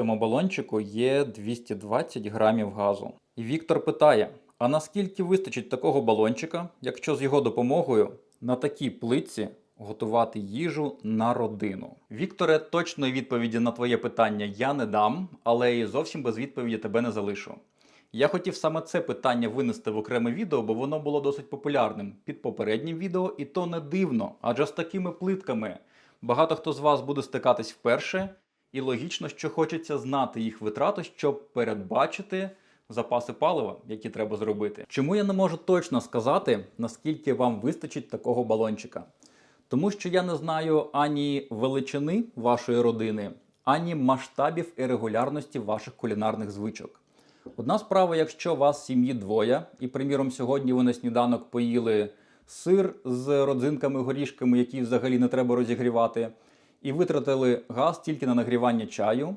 цьому балончику є 220 грамів газу. І Віктор питає: а наскільки вистачить такого балончика, якщо з його допомогою на такій плитці готувати їжу на родину? Вікторе, точної відповіді на твоє питання я не дам, але і зовсім без відповіді тебе не залишу. Я хотів саме це питання винести в окреме відео, бо воно було досить популярним під попереднім відео, і то не дивно, адже з такими плитками багато хто з вас буде стикатись вперше, і логічно, що хочеться знати їх витрату, щоб передбачити запаси палива, які треба зробити. Чому я не можу точно сказати, наскільки вам вистачить такого балончика? Тому що я не знаю ані величини вашої родини, ані масштабів і регулярності ваших кулінарних звичок. Одна справа, якщо вас в сім'ї двоє, і, приміром, сьогодні ви на сніданок поїли сир з родзинками, горішками, які взагалі не треба розігрівати, і витратили газ тільки на нагрівання чаю,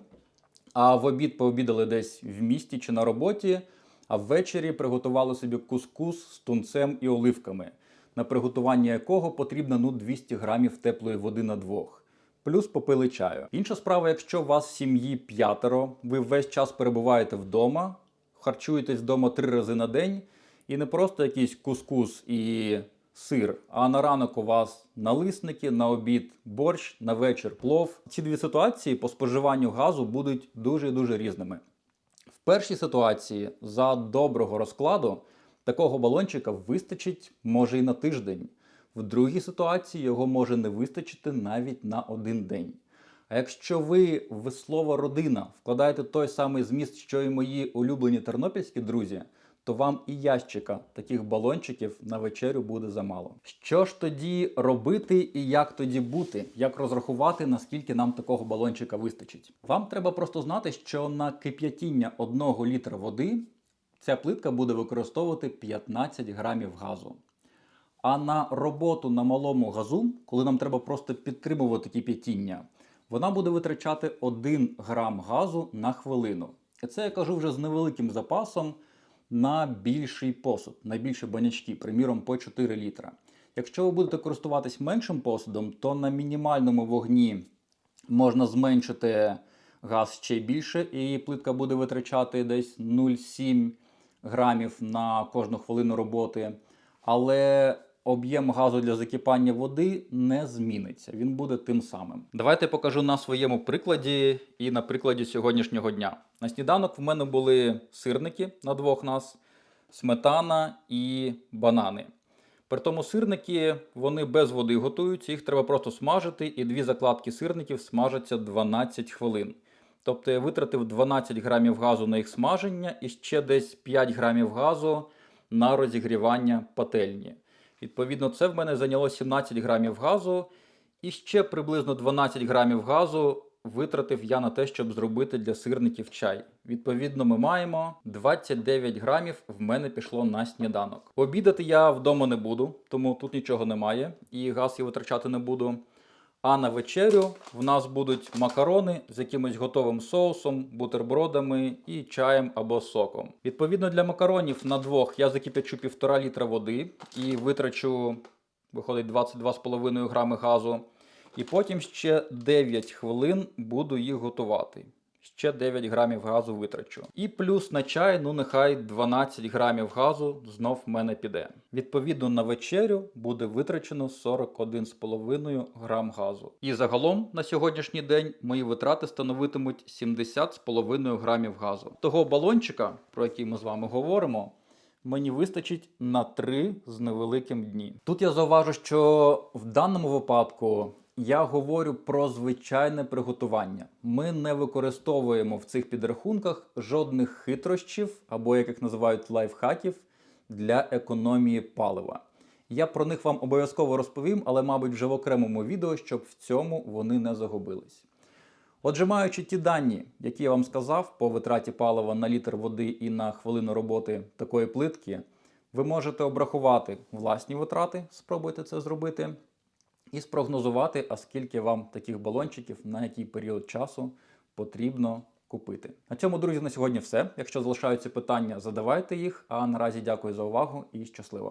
а в обід пообідали десь в місті чи на роботі, а ввечері приготували собі кускус з тунцем і оливками, на приготування якого потрібно ну 200 грамів теплої води на двох. Плюс попили чаю. Інша справа, якщо у вас в сім'ї п'ятеро, ви весь час перебуваєте вдома, харчуєтесь вдома три рази на день, і не просто якийсь кускус і сир, а на ранок у вас налисники, на обід борщ, на вечір плов. Ці дві ситуації по споживанню газу будуть дуже-дуже різними. В першій ситуації за доброго розкладу такого балончика вистачить може і на тиждень. В другій ситуації його може не вистачити навіть на один день. А якщо ви веслова родина вкладаєте той самий зміст, що і мої улюблені тернопільські друзі, то вам і ящика таких балончиків на вечерю буде замало. Що ж тоді робити і як тоді бути? Як розрахувати, наскільки нам такого балончика вистачить? Вам треба просто знати, що на кип'ятіння одного літра води ця плитка буде використовувати 15 грамів газу. А на роботу на малому газу, коли нам треба просто підтримувати кип'ятіння, вона буде витрачати 1 грам газу на хвилину. І це я кажу вже з невеликим запасом на більший посуд, на більші банячки, приміром по 4 літра. Якщо ви будете користуватись меншим посудом, то на мінімальному вогні можна зменшити газ ще більше, і плитка буде витрачати десь 0,7 грамів на кожну хвилину роботи. Але об'єм газу для закипання води не зміниться. Він буде тим самим. Давайте покажу на своєму прикладі і на прикладі сьогоднішнього дня. На сніданок в мене були сирники на двох нас, сметана і банани. При тому сирники вони без води готуються, їх треба просто смажити, і дві закладки сирників смажаться 12 хвилин. Тобто я витратив 12 грамів газу на їх смаження і ще десь 5 грамів газу на розігрівання пательні. Відповідно, це в мене зайняло 17 грамів газу, і ще приблизно 12 грамів газу витратив я на те, щоб зробити для сирників чай. Відповідно, ми маємо 29 грамів в мене пішло на сніданок. Обідати я вдома не буду, тому тут нічого немає, і газ я витрачати не буду. А на вечерю в нас будуть макарони з якимось готовим соусом, бутербродами і чаєм або соком. Відповідно для макаронів на двох я закипячу 1,5 літра води і витрачу, виходить 22,5 грами газу. І потім ще 9 хвилин буду їх готувати. Ще 9 грамів газу витрачу. І плюс на чай, ну нехай 12 грамів газу знов в мене піде. Відповідно, на вечерю буде витрачено 41,5 грам газу. І загалом на сьогоднішній день мої витрати становитимуть 70,5 грамів газу. Того балончика, про який ми з вами говоримо, мені вистачить на 3 з невеликим дні. Тут я зауважу, що в даному випадку я говорю про звичайне приготування. Ми не використовуємо в цих підрахунках жодних хитрощів або, як їх називають, лайфхаків для економії палива. Я про них вам обов'язково розповім, але, мабуть, вже в окремому відео, щоб в цьому вони не загубились. Отже, маючи ті дані, які я вам сказав по витраті палива на літр води і на хвилину роботи такої плитки, ви можете обрахувати власні витрати, спробуйте це зробити, і спрогнозувати, а скільки вам таких балончиків на який період часу потрібно купити. На цьому, друзі, на сьогодні все. Якщо залишаються питання, задавайте їх. А наразі дякую за увагу і щасливо!